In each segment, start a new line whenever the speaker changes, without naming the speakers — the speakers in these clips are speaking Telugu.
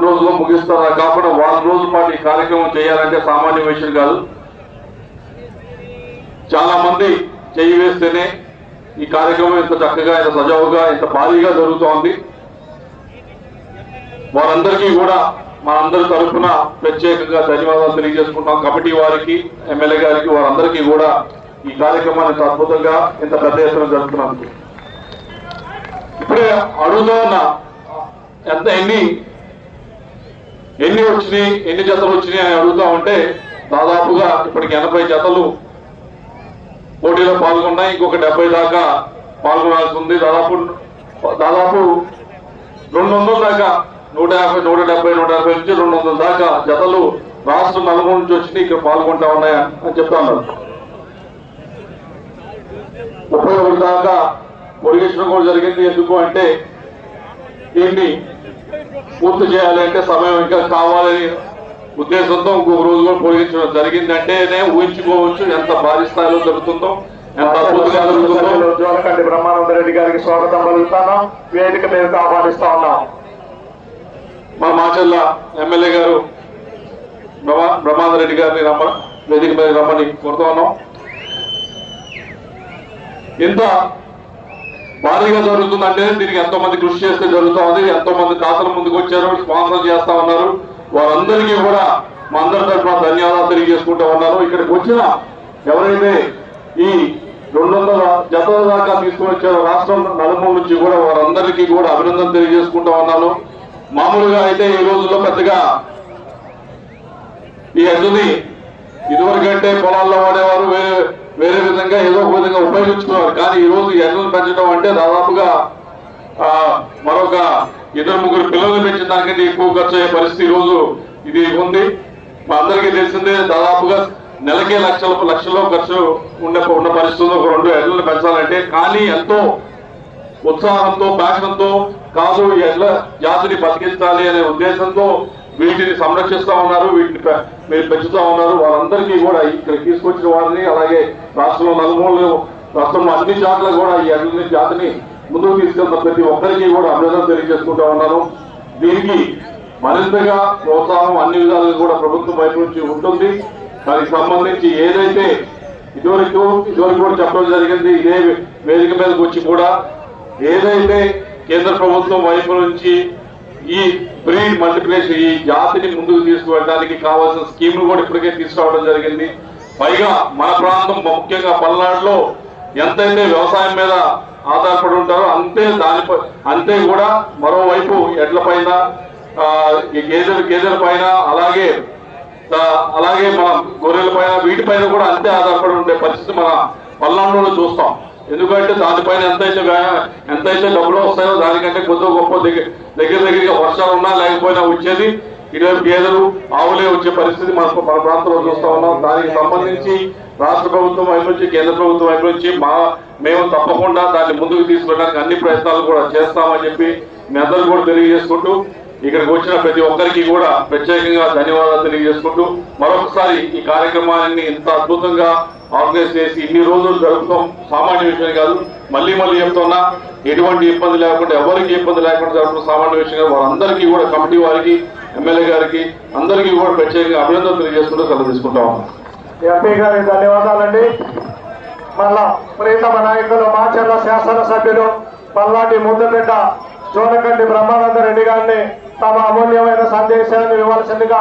రెండు రోజుల్లో ముగిస్తారు? అది కాకుండా వారం రోజుల పాటు ఈ కార్యక్రమం చేయాలంటే సామాన్య విషయం కాదు. చాలా మంది చేయి వేస్తేనే ఈ కార్యక్రమం ఇంత చక్కగా ఇంత సజావుగా ఇంత భారీగా జరుగుతోంది. వారందరికీ కూడా మనందరి తరఫున ప్రత్యేకంగా ధన్యవాదాలు తెలియజేసుకుంటాం. కమిటీ వారికి ఎమ్మెల్యే గారికి వారందరికీ కూడా ఈ కార్యక్రమాన్ని అద్భుతంగా ఇంత పెద్ద ఎత్తున జరుపుతున్నందుకు. ఇప్పుడే అడుగుతూ ఉన్న ఎంత ఎన్ని ఎన్ని వచ్చినాయి ఎన్ని జతలు వచ్చినాయి అని అడుగుతా ఉంటే దాదాపుగా ఇప్పటికి ఎనభై జతలు పోటీలో పాల్గొన్నాయి. ఇంకొక డెబ్బై దాకా పాల్గొనాల్సి ఉంది. దాదాపు దాదాపు రెండు వందల దాకా నూట యాభై నూట డెబ్బై నూట యాభై నుంచి రెండు వందల దాకా జతలు రాష్ట్రం నలుగురు నుంచి వచ్చి ఇక్కడ పాల్గొంటా ఉన్నాయి అని చెప్తాను ముప్పై ఒకటి దాకా పొడిగించడం కూడా జరిగింది. ఎందుకు అంటే దీన్ని పూర్తి చేయాలి అంటే సమయం ఇంకా కావాలని ఉద్దేశంతో ఇంకొక రోజు కూడా పొడిగించడం జరిగిందంటేనే ఊహించుకోవచ్చు ఎంత భారీ స్థాయిలో జరుగుతుందో ఎంత అద్భుతంగా జరుగుతుందో.
జోలకండి బ్రహ్మానంద రెడ్డి గారికి స్వాగతం పలుకుతాను. వేదిక మీదకి ఆహ్వానిస్తా ఉన్నాం.
మా మాచల్ల ఎమ్మెల్యే గారు బ్రహ్మా బ్రహ్మానంద రెడ్డి గారిని రమ్మ వేదిక మీద రమ్మని కోరుతా ఉన్నాం. ఇంత భారీగా జరుగుతుందంటే దీనికి ఎంతో మంది కృషి చేస్తే జరుగుతుంది ఎంతో మంది దాతలు ముందుకు వచ్చారు స్పాన్సర్ చేస్తా ఉన్నారు. వారందరికీ కూడా మా అందరి తరఫున ధన్యవాదాలు తెలియజేసుకుంటా ఉన్నారు. ఇక్కడికి వచ్చిన ఎవరైతే ఈ రెండు వందల జతల దాకా తీసుకుని వచ్చారో రాష్ట్రం నలుమూల నుంచి కూడా వారందరికీ కూడా అభినందన తెలియజేసుకుంటా ఉన్నాను. మామూలుగా అయితే ఈ రోజుల్లో పెద్దగా ఈ ఎద్దుని ఇదివరకంటే పొలాల్లో వాడేవారు వేరే వేరే విధంగా ఏదో ఒక విధంగా ఉపయోగించుకున్నారు. కానీ ఈ రోజు ఈ పెంచడం అంటే దాదాపుగా ఆ, మరొక ఇద్దరు ముగ్గురు పిల్లలు పెంచిన దానికంటే ఎక్కువ ఖర్చు అయ్యే పరిస్థితి ఈ రోజు ఇది ఉంది. మా అందరికీ తెలిసిందే దాదాపుగా నెలకే లక్షల లక్షల్లో ఖర్చు ఉండే ఉన్న పరిస్థితుల్లో ఒక రెండు ఎడ్లను పెంచాలంటే కానీ ఎంతో ఉత్సాహంతో ప్యాషన్తో కాదు ఎడ్ల జాతిని బతికించాలి అనే ఉద్దేశంతో వీటిని సంరక్షిస్తా ఉన్నారు వీటిని మీరు పెంచుతా ఉన్నారు. వారందరికీ కూడా ఇక్కడ తీసుకొచ్చిన వారిని అలాగే రాష్ట్రంలో నలుమూలలు రాష్ట్రంలో అన్ని చోట్ల కూడా ఈ అన్ని జాతిని ముందుకు తీసుకెళ్తున్న ప్రతి ఒక్కరికి కూడా అభినందన తెలియజేసుకుంటా ఉన్నాను. దీనికి మరింతగా ప్రోత్సాహం అన్ని విధాలుగా కూడా ప్రభుత్వం వైపు నుంచి ఉంటుంది. దానికి సంబంధించి ఏదైతే ఇదివరకు ఇదివరకు కూడా చెప్పడం జరిగింది ఇదే వేదిక మీదకి వచ్చి కూడా ఏదైతే కేంద్ర ప్రభుత్వం వైపు నుంచి ఈ ప్రీ మల్టిప్లికేషన్ ఈ జాతిని ముందుకు తీసుకువెళ్ళడానికి కావాల్సిన స్కీమ్లు కూడా ఇప్పటికే తీసుకురావడం జరిగింది. పైగా మన ప్రాంతం ముఖ్యంగా పల్నాడులో ఎంతైతే వ్యవసాయం మీద ఆధారపడి ఉంటారో అంతే దానిపై అంతే కూడా మరోవైపు ఎడ్ల పైన గేదెల గేదెల పైన అలాగే అలాగే మన గొర్రెల పైన వీటిపైన కూడా అంతే ఆధారపడి ఉండే పరిస్థితి మన పల్నాడులో చూస్తాం. ఎందుకంటే దానిపైన ఎంతైతే ఎంతైతే డబ్బులు వస్తాయో దానికంటే కొద్దిగా గొప్ప దగ్గర దగ్గర దగ్గరగా వర్షాలు ఉన్నా లేకపోయినా వచ్చేది. ఇటువంటి గేదెలు ఆవులే వచ్చే పరిస్థితి మన మన ప్రాంతంలో చూస్తా ఉన్నాం. దానికి సంబంధించి రాష్ట్ర ప్రభుత్వం వైపు నుంచి కేంద్ర ప్రభుత్వం వైపు నుంచి మా మేము తప్పకుండా దాన్ని ముందుకు తీసుకెళ్ళడానికి అన్ని ప్రయత్నాలు కూడా చేస్తామని చెప్పి మీ అందరూ కూడా తెలియజేసుకుంటూ ఇక్కడికి వచ్చిన ప్రతి ఒక్కరికి కూడా ప్రత్యేకంగా ధన్యవాదాలు తెలియజేసుకుంటూ మరొకసారి ఈ కార్యక్రమాన్ని ఇంత అద్భుతంగా ఆర్గనైజ్ చేసి ఇన్ని రోజులు జరుపుతాం సామాన్య విషయం కాదు మళ్ళీ మళ్ళీ చెప్తున్నా ఎటువంటి ఇబ్బంది లేకుండా ఎవరికి ఇబ్బంది లేకుండా జరపడం సామాన్య విషయం కాదు వారందరికీ కూడా కమిటీ వారికి ఎమ్మెల్యే గారికి అందరికీ కూడా ప్రత్యేకంగా అభినందనలు తెలియజేసుకుంటూ సెలవు తీసుకుంటా
ఎంపీ గారికి ధన్యవాదాలండి. మళ్ళా ప్రీతమ నాయకులు మాచర్ల శాసనసభ్యులు పల్లాటి ముద్దుబిడ్డ జోనకండి బ్రహ్మానంద రెడ్డి గారిని తమ అమూల్యమైన సందేశాన్ని ఇవ్వాల్సిందిగా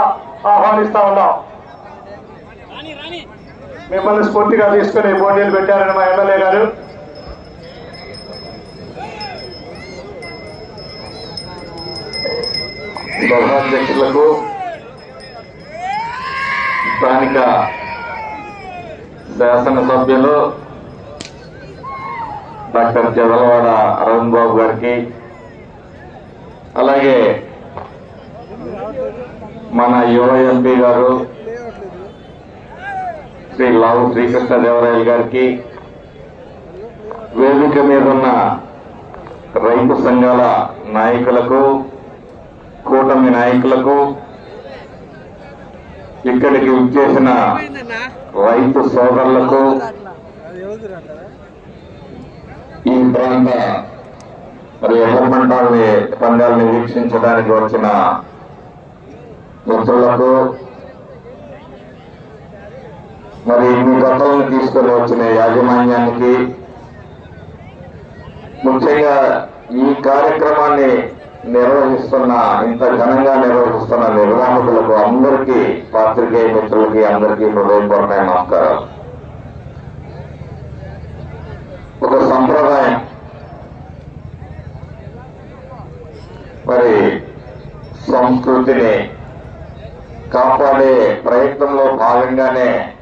ఆహ్వానిస్తా ఉన్నాం. మిమ్మల్ని స్ఫూర్తిగా తీసుకుని పోటీలు పెట్టారని మా ఎమ్మెల్యే గారు.
సభాధ్యక్షులకు స్థానిక శాసనసభ్యులు డాక్టర్ జదలవాడ అరవింద్ బాబు గారికి అలాగే మన యువ ఎంపీ గారు శ్రీ లావు శ్రీకృష్ణదేవరాయలు గారికి వేదిక మీద ఉన్న రైతు సంఘాల నాయకులకు కూటమి నాయకులకు ఇక్కడికి విచ్చేసిన రైతు సోదరులకు ఈ ప్రాంత మరి ఎర్రమంటాలని పందాలని వీక్షించడానికి వచ్చిన
మిత్రులకు మరి మీ గతంలో తీసుకొని వచ్చిన యాజమాన్యానికి ముఖ్యంగా ఈ కార్యక్రమాన్ని నిర్వహిస్తున్న ఇంత ఘనంగా నిర్వహిస్తున్న నిర్వాహకులకు అందరికీ పాత్రికేయ మిత్రులకి అందరికీ హృదయపూర్వక నమస్కారం ఒక సంప్రదాయం. మరి సంస్కృతిని కాపాడే ప్రయత్నంలో భాగంగానే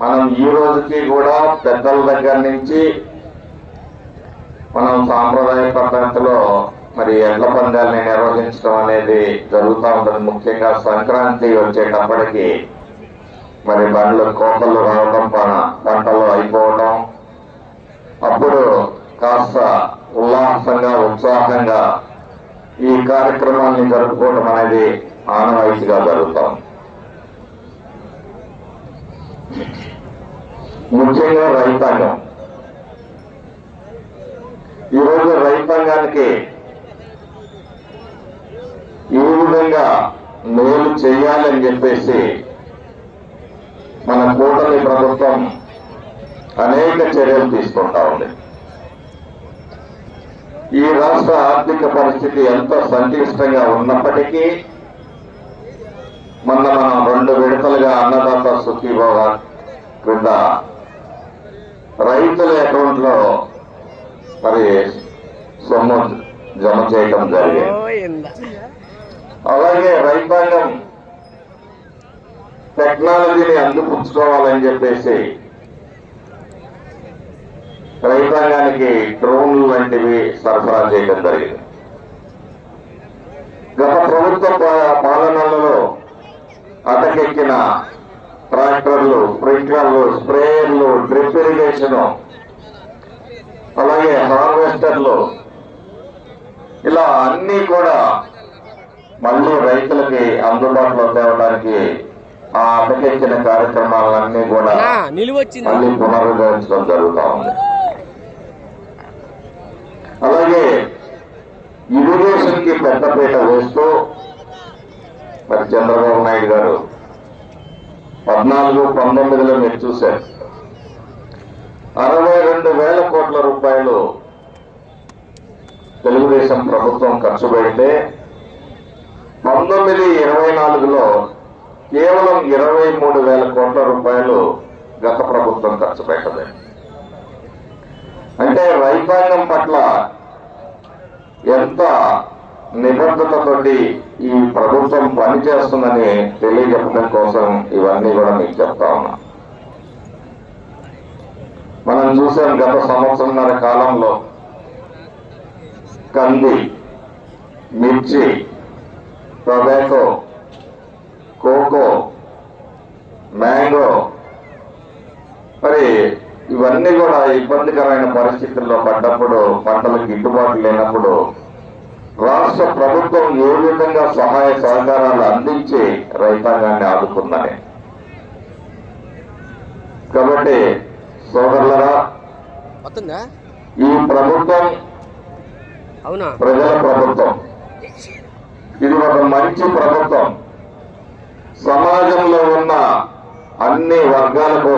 మనం ఈ రోజుకి కూడా పెద్దల దగ్గర నుంచి మనం సాంప్రదాయ పద్ధతిలో మరి ఎడ్ల పందాలని నిర్వహించడం అనేది జరుగుతూ ఉంటుంది. ముఖ్యంగా సంక్రాంతి వచ్చేటప్పటికి మరి బండ్లు కోతలు రావడం ప- పంటలు అయిపోవడం. అప్పుడు కాస్త ఉల్లాసంగా ఉత్సాహంగా ఈ కార్యక్రమాన్ని జరుపుకోవడం అనేది ఆనవాయితీగా జరుగుతాం. ముఖ్యంగా రైతాంగం. ఈరోజు రైతాంగానికి ఈ విధంగా మేలు చేయాలని చెప్పేసి మన కూటమి ప్రభుత్వం అనేక చర్యలు తీసుకుంటా ఉంది. ఈ రాష్ట్ర ఆర్థిక పరిస్థితి ఎంతో సంక్లిష్టంగా ఉన్నప్పటికీ మొన్న మనం రెండు విడతలుగా అన్నదాత సుఖీభావ క్రింద రైతుల అకౌంట్లో మరి సొమ్ము జమ చేయడం జరిగింది. అలాగే రైతాంగం టెక్నాలజీని అందిపుచ్చుకోవాలని చెప్పేసి రైతాంగానికి డ్రోన్లు వంటివి సరఫరా చేయడం జరిగింది. గత ప్రభుత్వ పాలనలలో అటకెక్కిన ట్రాక్టర్లు స్ప్రింక్లర్లు స్ప్రేయర్లు డ్రిప్ ఇరిగేషన్ అలాగే హార్వెస్టర్లు ఇలా అన్ని కూడా మళ్ళీ రైతులకి అందుబాటులో తేవడానికి ఆ అటకెక్కిన కార్యక్రమాలన్నీ కూడా మళ్ళీ పునరుద్ధరించడం జరుగుతూ ఉంది. అలాగే ఇరిగేషన్కి పెద్దపీట వేస్తూ మరి చంద్రబాబు నాయుడు గారు పద్నాలుగు పంతొమ్మిదిలో మీరు చూశారు. అరవై రెండు వేల కోట్ల రూపాయలు తెలుగుదేశం ప్రభుత్వం ఖర్చు పెడితే పంతొమ్మిది ఇరవై నాలుగులో కేవలం ఇరవై మూడు వేల కోట్ల రూపాయలు గత ప్రభుత్వం ఖర్చు పెట్టదు అంటే రైతాంగం పట్ల ఎంత నిబద్ధతతోటి ఈ ప్రభుత్వం పనిచేస్తుందని తెలియజెప్పడం కోసం ఇవన్నీ కూడా మీకు చెప్తా ఉన్నా. మనం చూసాం గత సంవత్సరంన్నర కాలంలో కంది మిర్చి టొబాకో కోకో మ్యాంగో మరి ఇవన్నీ కూడా ఇబ్బందికరమైన పరిస్థితుల్లో పడ్డప్పుడు పంటలకు గిట్టుబాటు లేనప్పుడు రాష్ట్ర ప్రభుత్వం ఏ విధంగా సహాయ సహకారాలు అందించి రైతాంగాన్ని ఆదుకుందని. కాబట్టి సోదరులరా ఈ ప్రభుత్వం
అవునా?
ప్రజల ప్రభుత్వం. ఇది ఒక మంచి ప్రభుత్వం. సమాజంలో ఉన్న అన్ని వర్గాల కోసం